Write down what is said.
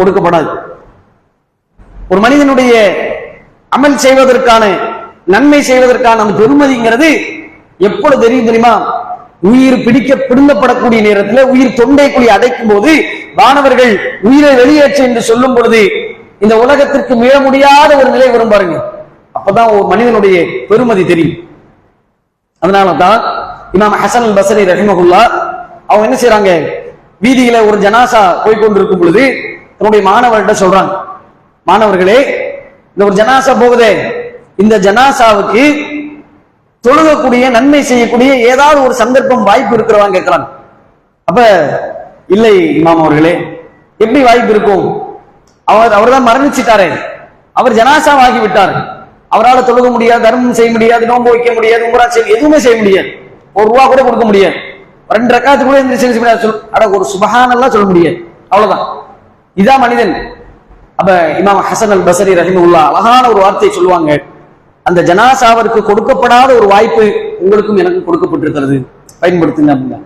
கொடுக்கப்படாது. ஒரு மனிதனுடைய அமல் செய்வதற்கான நன்மை செய்வதற்கான அந்த பெருமதிங்கிறது எப்பொழுது தெரியும் தெரியுமா? உயிர் பிடிக்க பிடுங்கப்படக்கூடிய நேரத்தில் உயிர் தொண்டை குழி அடைக்கும் போது வானவர்கள் உயிரை வெளியேற்று என்று சொல்லும் பொழுது இந்த உலகத்திற்கு மீள முடியாத ஒரு நிலை வரும் பாருங்க. அப்பதான் ஒரு மனிதனுடைய பெருமதி தெரியும். அதனால தான் இமாம் ஹசன் பசரி ரஹிமகுல்லா அவங்க என்ன செய்யறாங்க வீதியில ஒரு ஜனாசா போய் கொண்டிருக்கும் பொழுது தன்னுடைய மாணவர்கிட்ட சொல்றாங்க. மாணவர்களே இந்த ஒரு ஜனாசா போகுதே. இந்த ஜனாசாவுக்கு தொழுகக்கூடிய நன்மை செய்யக்கூடிய ஏதாவது ஒரு சந்தர்ப்பம் வாய்ப்பு இருக்கிறவாங்க கேட்கிறாங்க அப்ப இல்லை இமாம் அவர்களே. எப்படி வாய்ப்பு இருக்கும்? அவர் அவர்தான் மரணிச்சிட்டாரே. அவர் ஜனாசாவாகி விட்டார். அவரால் தொழுக முடியாது தர்மம் செய்ய முடியாது நோன்பு வைக்க முடியாது உங்களால் செய்ய எதுவுமே செய்ய முடியாது. ஒரு ரூபா கூட கொடுக்க முடியாது. ரெண்டு ரக்காத்து கூட எந்திரிச்சு முடியாது சொல் அட ஒரு சுபகானெல்லாம் சொல்ல முடியாது. அவ்வளவுதான். இதான் மனிதன். அப்ப இமாம் ஹசன் அல் பசரி ரஹிமுல்லா அழகான ஒரு வார்த்தை சொல்லுவாங்க. அந்த ஜனாசாவிற்கு கொடுக்கப்படாத ஒரு வாய்ப்பு உங்களுக்கும் எனக்கும் கொடுக்கப்பட்டிருக்கிறது. பயன்படுத்துங்க அப்படின்னா.